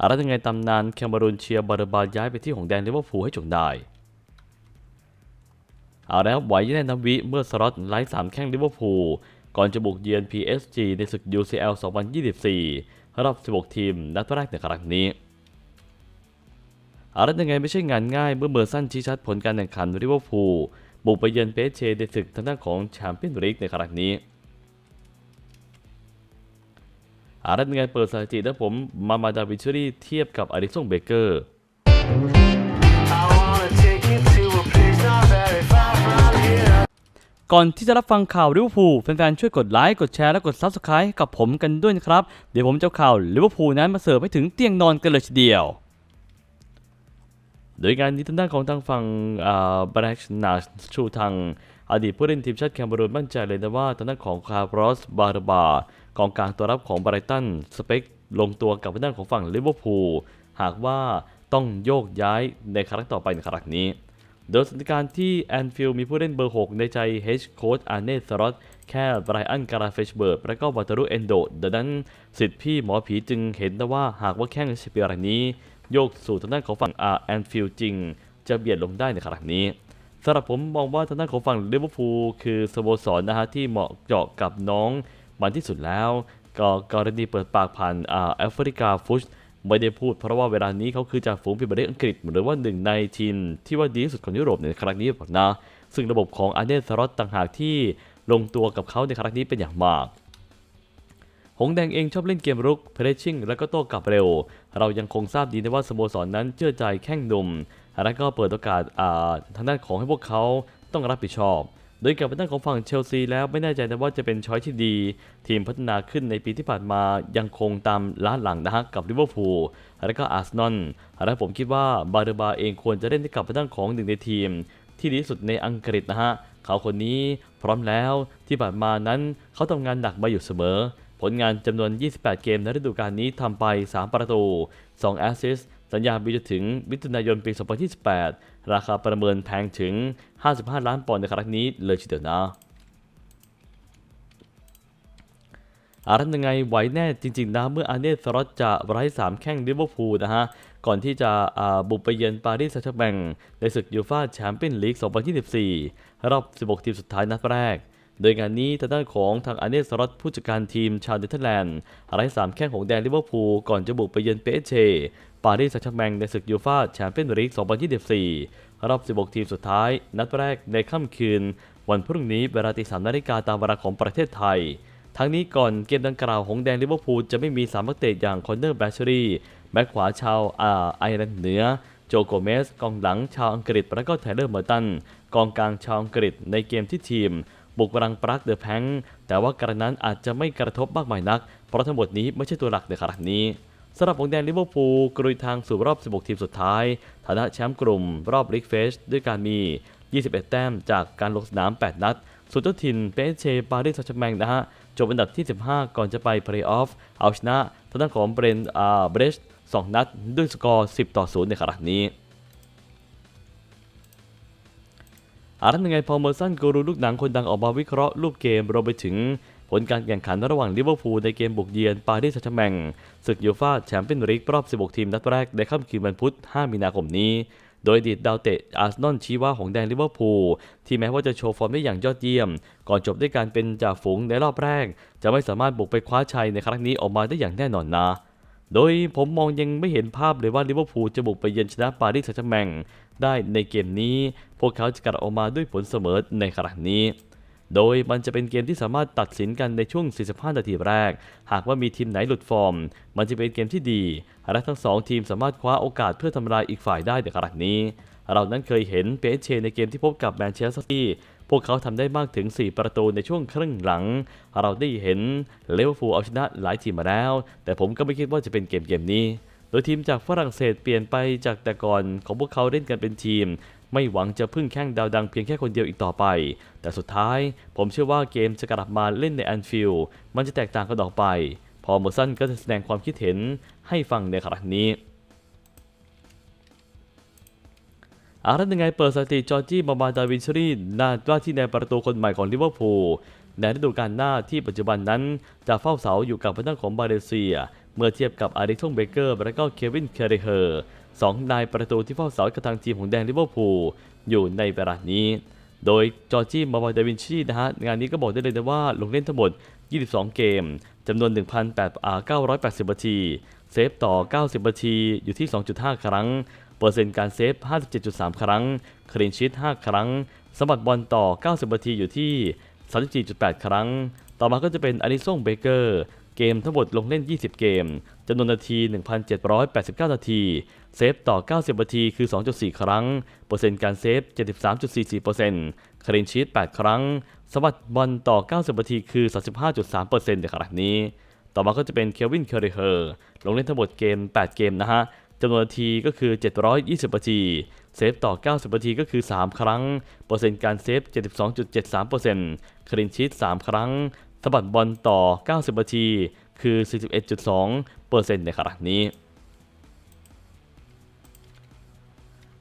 อะไรยังไงตำนานแคมเบรูนเชียร์บาร์บาย้ายไปที่ของแดนลิเวอร์พูลให้จงได้ เอาแล้วไหวแน่นำวิเมื่อสล็อตไล่สามแข้งลิเวอร์พูลก่อนจะบุกเยือน PSG ในศึก UCL 2024 รอบ 16 ทีม นัดแรกในครั้งนี้อาแล้วยังไงไม่ใช่งานง่ายเมื่อเมอร์สันชี้ชัดผลการแข่งขันลิเวอร์พูลบุกไปเยือน PSG ในศึกทางด้านของแชมเปี้ยนส์ลีกในครั้งนี้ อารัตยังไงเปิดสถิติแล้วผมมามาดาวิชรี่เทียบกับอาริสซงเบเกอร์ก่อนที่จะรับฟังข่าวลิเวอร์พูลแฟนๆช่วยกดไลค์กดแชร์และกด Subscribe กับผมกันด้วยนะครับ เดี๋ยวผมจะข่าวลิเวอร์พูลนั้นมาเสิร์ฟให้ถึงเตียงนอนกันเลยทีเดียว โดยงานนี้ทางด้านของทางฝั่งบล็กนาชูทางอดีตผู้เล่นทีมชาติแคมเบรูนมั่นใจเลยนะว่าทางด้านของคาร์ลอสบาร์บา กองกลางตัวรับของไบรตันสเปคลงตัวกับทางด้านของฝั่งลิเวอร์พูลหากว่าต้องโยกย้ายในครั้งต่อไปในครั้งนี้ โดยสถานการณ์ที่แอนฟิลด์มีผู้เล่นเบอร์ 6 ในใจเฮดโค้ชอาร์เนสรอตแค่ไบรอันการาเฟชเบิร์กและก็วัตารุเอนโดดังนั้นสิทธิ์พี่หมอผีจึงเห็นได้ว่าหากว่าแข้งสเปียร์นี้ โยกสู่ทางด้านของฝั่งอาร์แอนฟิลด์จริง จะเบียดลงได้ในครั้งนี้สำหรับผมมองว่าทางด้านของฝั่งลิเวอร์พูลคือสโมสรนะฮะที่เหมาะเจาะกับน้อง มันที่สุดแล้วก็กรณีเปิดปากผ่านแอฟริกาฟุชไม่ได้พูดเพราะว่าเวลานี้เขาคือจ่าฝูงพรีเมียร์ลีกอังกฤษหรือว่าหนึ่งในทีมที่ว่าดีที่สุดของยุโรปในครั้งนี้บอกนะ ซึ่งระบบของอาร์เนสรอตต่างหากที่ลงตัวกับเขาในครั้งนี้เป็นอย่างมาก หงแดงเองชอบเล่นเกมรุกเพรสชิ่งและก็โต้กลับเร็ว เรายังคงทราบดีนะว่าสโมสรนั้นเชื่อใจแข้งหนุ่ม และก็เปิดโอกาสทางด้านของให้พวกเขาต้องรับผิดชอบ โดยกับทางด้านของฝั่งเชลซีแล้วไม่แน่ใจนะว่าจะเป็นช้อยที่ดี ทีมพัฒนาขึ้นในปีที่ผ่านมายังคงตามล้าหลังนะฮะกับลิเวอร์พูลและก็อาร์เซนอลและผมคิดว่าบาเดบาเองควรจะเล่นให้กับทางด้านของหนึ่งในทีม ที่ดีที่สุดในอังกฤษนะฮะเขาคนนี้พร้อมแล้วที่ผ่านมานั้นเขาทำงานหนักมาอยู่เสมอ ผลงานจำนวน 28 เกมในฤดูกาลนี้ทำไป 3 ประตู 2 แอสซิสต์สัญญาบีจนถึงมิถุนายนปี 2028 ราคาประเมินแพงถึง 55 ล้านปอนด์ในครั้งนี้เลยทีเดียวนะอารันยังไงไหวแน่จริงๆนะเมื่ออาเนสรอตจะไร้สามแข้งลิเวอร์พูลนะฮะ ก่อนที่จะบุกไปเยือนปารีสแซงต์แชร์แมงในศึกยูฟ่าแชมเปี้ยนลีก 2024 รอบ 16 ทีมสุดท้ายนัดแรก โดยงานนี้ทางด้านของทางอาเนสรอตผู้จัดการทีมชาวเนเธอร์แลนด์ไร้สามแข้งของแดนลิเวอร์พูลก่อนจะบุกไปเยือนเปเช ปารีสแซงต์แชร์แมงในศึกยูฟ่าแชมเปี้ยนลีก 2024 รอบ 16 ทีมสุดท้าย นัดแรกในค่ำคืน วันพรุ่งนี้เวลาตีสามนาฬิกาตามเวลาของประเทศไทย ทั้งนี้ก่อนเกมดังกล่าวของแดนลิเวอร์พูลจะไม่มีสามนักเตะอย่างคอนเนอร์แบชเชอรีแบ็คขวาชาวอ่าไอร์แลนด์เหนือ โจโกเมส กองหลังชาวอังกฤษและก็ไทเลอร์เมอร์ตัน กองกลางชาวอังกฤษในเกมที่ทีม บุกรังปรักเดอะแพงแต่ว่ากระนั้นอาจจะไม่กระทบมากมายนัก เพราะทั้งหมดนี้ไม่ใช่ตัวหลักในครั้งนี้ สำหรับของแดนลิเวอร์พูลกรุยทางสู่รอบ 16 ทีมสุดท้าย ฐานะแชมป์กลุ่มรอบลีกเฟสด้วยการมี 21 แต้มจากการลงสนาม 8 นัดส่วนเจ้าถิ่นเปเชปารีสแซงต์แชร์แมงนะฮะจบอันดับที่ 15 ก่อนจะไปเพลย์ออฟเอาชนะทางด้านของเบรนอาเบรช2 นัดด้วยสกอร์ 10 ต่อ 0 ในครั้งนี้อารันยังไงพอเมอร์สันกูรูลูกหนังคนดังออกมาวิเคราะห์รูปเกมรวมไปถึง ผลการแข่งขันระหว่างลิเวอร์พูลในเกมบุกเยือนปารีสแซงต์แชร์แมงศึกยูฟ่าแชมเปี้ยนลีกรอบ 16 ทีมนัดแรกในค่ำคืนวันพุธ 5 มีนาคมนี้ โดยดีตดาวเตะอาร์เซนอลชี้ว่าของแดนลิเวอร์พูลที่แม้ว่าจะโชว์ฟอร์มได้อย่างยอดเยี่ยม ก่อนจบด้วยการเป็นจ่าฝูงในรอบแรก จะไม่สามารถบุกไปคว้าชัยในครั้งนี้ออกมาได้อย่างแน่นอนนะโดยผมมองยังไม่เห็นภาพเลยว่าลิเวอร์พูลจะบุกไปเยือนชนะปารีสแซงต์แชร์แมงได้ในเกมนี้ พวกเขาจะกลับออกมาด้วยผลเสมอในครั้งนี้ โดยมันจะเป็นเกมที่สามารถตัดสินกันในช่วง 45 นาทีแรก หากว่ามีทีมไหนหลุดฟอร์ม มันจะเป็นเกมที่ดี และทั้งสองทีมสามารถคว้าโอกาสเพื่อทำลายอีกฝ่ายได้ในครั้งนี้ เรานั้นเคยเห็นเปเชในเกมที่พบกับแมนเชสเตอร์ซิตี้พวกเขาทำได้มากถึง 4 ประตูในช่วงครึ่งหลัง เราได้เห็นเลเวอร์พูลเอาชนะหลายทีมมาแล้ว แต่ผมก็ไม่คิดว่าจะเป็นเกมเกมนี้ โดยทีมจากฝรั่งเศสเปลี่ยนไปจากแต่ก่อนของพวกเขาเล่นกันเป็นทีม ไม่หวังจะพึ่งแข้งดาวดังเพียงแค่คนเดียวอีกต่อไป แต่สุดท้ายผมเชื่อว่าเกมจะกลับมาเล่นในแอนฟิลด์มันจะแตกต่างกันออกไป พอเมอร์สันก็จะแสดงความคิดเห็นให้ฟังในครั้งนี้อารันยังไงเปิดสติจอร์จี้มามาดาวินชรีน้าว่าที่ในประตูคนใหม่ของลิเวอร์พูลในฤดูกาลหน้าที่ปัจจุบันนั้นจะเฝ้าเสาอยู่กับพนักของบาเลเซีย เมื่อเทียบกับอาริทงเบเกอร์และก็เควินเคเรเฮอร์ สองนายประตูที่เฝ้าเสากับทางทีมของแดงลิเวอร์พูลอยู่ในเวลานี้ โดยจอร์จี้มาบอยเดวินชีนะฮะงานนี้ก็บอกได้เลยนะว่าลงเล่นทั้งหมด 22 เกมจำนวน 1,980นาที เซฟต่อ 90นาทีอยู่ที่ 2.5 ครั้ง เปอร์เซ็นต์การเซฟ 57.3 ครั้ง คลีนชีต5ครั้งสมบัติบอลต่อ 90นาทีอยู่ที่ 34.8 ครั้ง ต่อมาก็จะเป็นอาริซงเบเกอร์ เกมทั้งหมดลงเล่น 20 เกมจำนวนนาที 1,789 นาที เซฟต่อ 90 นาที คือ 2.4 ครั้ง เปอร์เซ็นต์การเซฟ 73.44%คลีนชีต8 ครั้งสมัติบอลต่อ 90 นาที คือ 35.3%ในขณะนี้ ต่อมาก็จะเป็นเควิน เคอริเฮอร์ ลงเล่นทั้งหมดเกม 8 เกมนะฮะจำนวนนาทีก็คือ 720 นาที เซฟต่อ 90 นาทีก็คือ 3 ครั้ง เปอร์เซ็นต์การเซฟ 72.73%คลีนชีต3 ครั้ง สะบัดบอลต่อ 90 นาที คือ 41.2%ในขณะนี้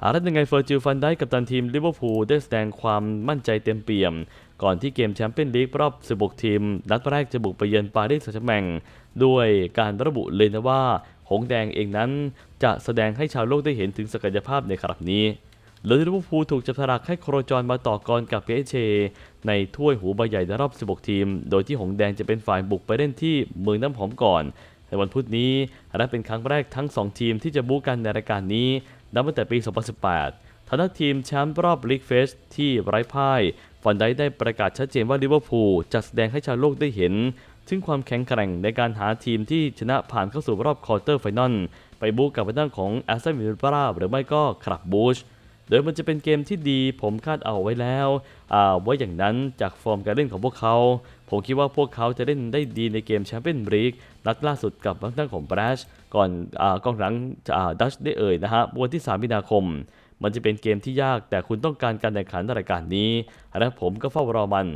หาได้ยังไงเฟอร์จิลฟันได้กับตันทีมลิเวอร์พูลได้แสดงความมั่นใจเต็มเปี่ยม ก่อนที่เกมแชมเปี้ยนลีกรอบ16ทีม นัดแรกจะบุกไปเยือนปารีสแซงต์แชร์แมงด้วยการระบุเลยนะว่า หงแดงเองนั้นจะแสดงให้ชาวโลกได้เห็นถึงศักยภาพในครั้งนี้ โดยลิเวอร์พูลถูกจับฉลากให้โครจรมาต่อกรกับเปเช ในถ้วยหูใบใหญ่ในรอบ 16 ทีม โดยที่หงแดงจะเป็นฝ่ายบุกไปเล่นที่เมืองน้ำหอมก่อน ในวันพุธนี้และเป็นครั้งแรกทั้ง 2 ทีมที่จะบู๊กันในรายการนี้นับตั้งแต่ปี 2018ทางด้านทีมแชมป์รอบลีกเฟสที่ไร้พ่ายฟันไดได้ประกาศชัดเจนว่าลิเวอร์พูลจะแสดงให้ชาวโลกได้เห็น ถึงความแข็งแกร่งในการหาทีมที่ชนะผ่านเข้าสู่รอบควอเตอร์ไฟนอลไปบู๊กับทางด้านของแอสตันวิลล่าหรือไม่ก็คลับบูช โดยมันจะเป็นเกมที่ดีผมคาดเอาไว้แล้วอ่าอย่างนั้นจากฟอร์มการเล่นของพวกเขา ผมคิดว่าพวกเขาจะเล่นได้ดีในเกมแชมเปี้ยนลีกนัดล่าสุดกับทางด้านของบรัชก่อนอกองหลังดัชได้เอ่ยนะฮะวันที่ 3 มีนาคมมันจะเป็นเกมที่ยากแต่คุณต้องการการแข่งขันในรายการนี้ และผมก็เฝ้ารอมัน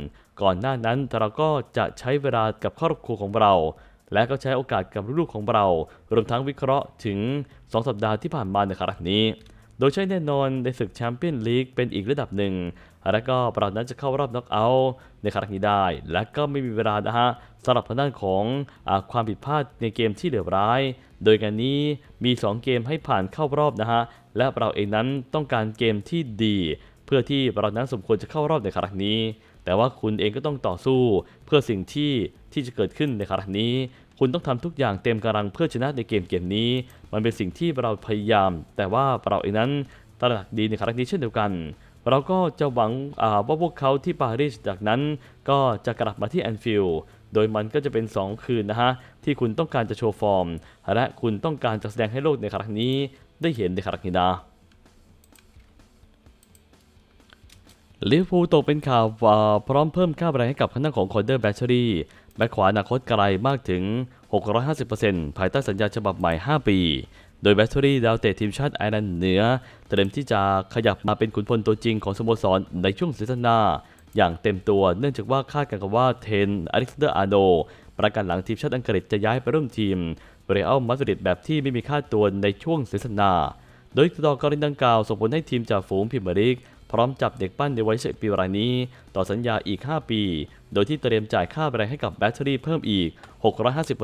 ก่อนหน้านั้นเราก็จะใช้เวลากับครอบครัวของเรา และก็ใช้โอกาสกับลูกๆของเรา รวมทั้งวิเคราะห์ถึง 2 สัปดาห์ที่ผ่านมาในครั้งนี้ โดยใช้แน่นอนในศึกแชมเปี้ยนลีกเป็นอีกระดับหนึ่ง และก็เรานั้นจะเข้ารอบน็อกเอาท์ในครั้งนี้ได้ และก็ไม่มีเวลานะฮะสำหรับทางด้านของอความผิดพลาดในเกมที่เหลือร้าย โดยการนี้มี 2 เกมให้ผ่านเข้ารอบนะฮะ และเราเองนั้นต้องการเกมที่ดี เพื่อที่เรานั้นสมควรจะเข้ารอบในครั้งนี้ แต่ว่าคุณเองก็ต้องต่อสู้เพื่อสิ่งที่ที่จะเกิดขึ้นในครั้งนี้ คุณต้องทำทุกอย่างเต็มกำลังเพื่อชนะในเกมเกมนี้ มันเป็นสิ่งที่เราพยายาม แต่ว่าเราเองนั้นตระหนักดีในครั้งนี้เช่นเดียวกัน เราก็จะหวังว่าพวกเขาที่ปารีสจากนั้น ก็จะกลับมาที่แอนฟิลด์โดยมันก็จะเป็น 2 คืนนะฮะ ที่คุณต้องการจะโชว์ฟอร์ม และคุณต้องการจะแสดงให้โลกในครั้งนี้ได้เห็นในครั้งนี้นะลิเวอร์พูลตกเป็นข่าวพร้อมเพิ่มค่าแรงให้กับคณะของคอนเดอร์แบตเตอรี่ แบ็คขวาอนาคตไกลมากถึง 650%ภายใต้สัญญาฉบับใหม่ 5 ปี โดยแบตเตอรี่ดาวเตะทีมชาติไอร์แลนด์เหนือ เตรียมที่จะขยับมาเป็นขุนพลตัวจริงของสโมสรในช่วงซีซั่นหน้า อย่างเต็มตัวเนื่องจากว่าคาดกันว่าเทนอเล็กซานเดอร์อาร์โนประกันหลังทีมชาติอังกฤษจะย้ายไปร่วมทีมเรอัลมาดริดแบบที่ไม่มีค่าตัวในช่วงซีซั่นหน้าโดยต่อกรณีดังกล่าวส่งผลให้ทีมจ่าฝูงพรีเมียร์ลีก ร้อมจับเด็กปั้นในวัย11ปีรายนี้ ต่อสัญญาอีก 5 ปี โดยที่เตรียมจ่ายค่าแรงให้กับแบตเตอรี่เพิ่มอีก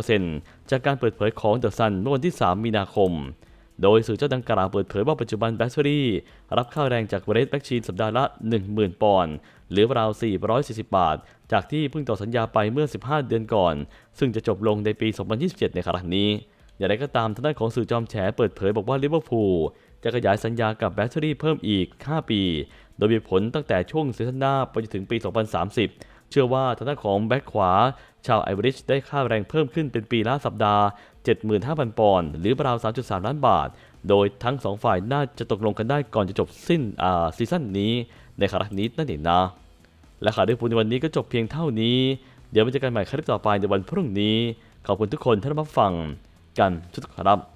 650%จากการเปิดเผยของเดอะซันเมื่อวันที่ 3 มีนาคม โดยสื่อเจ้าดังกล่าวเปิดเผยว่าปัจจุบันแบตเตอรี่ รับค่าแรงจากเรดแบ็กชีนสัปดาห์ละ 10,000 ปอนด์หรือราว 440 บาท จากที่เพิ่งต่อสัญญาไปเมื่อ 15 เดือนก่อน ซึ่งจะจบลงในปี 2027 ในครั้งนี้ อย่างไรก็ตามทางด้านของสื่อจอมแฉเปิดเผยบอกว่าลิเวอร์พูล จะขยายสัญญากับแบตเตอรี่เพิ่มอีก 5 ปี โดยมีผลตั้งแต่ช่วงซีซั่นหน้าไปจนถึงปี 2030 เชื่อว่าทางด้านของแบ็คขวา ชาวไอวอริชได้ค่าแรงเพิ่มขึ้นเป็นปีละสัปดาห์ 75,000 ปอนด์หรือราว 3.3 ล้านบาท โดยทั้ง 2 ฝ่ายน่าจะตกลงกันได้ก่อนจะจบสิ้นอ่าซีซั่นนี้ในครั้งนี้นั่นเองนะ และข่าวด้วยพูในวันนี้ก็จบเพียงเท่านี้ เดี๋ยวมาเจอกันใหม่คลิปต่อไปในวันพรุ่งนี้ ขอบคุณทุกคนที่รับฟังกันทุกท่านครับ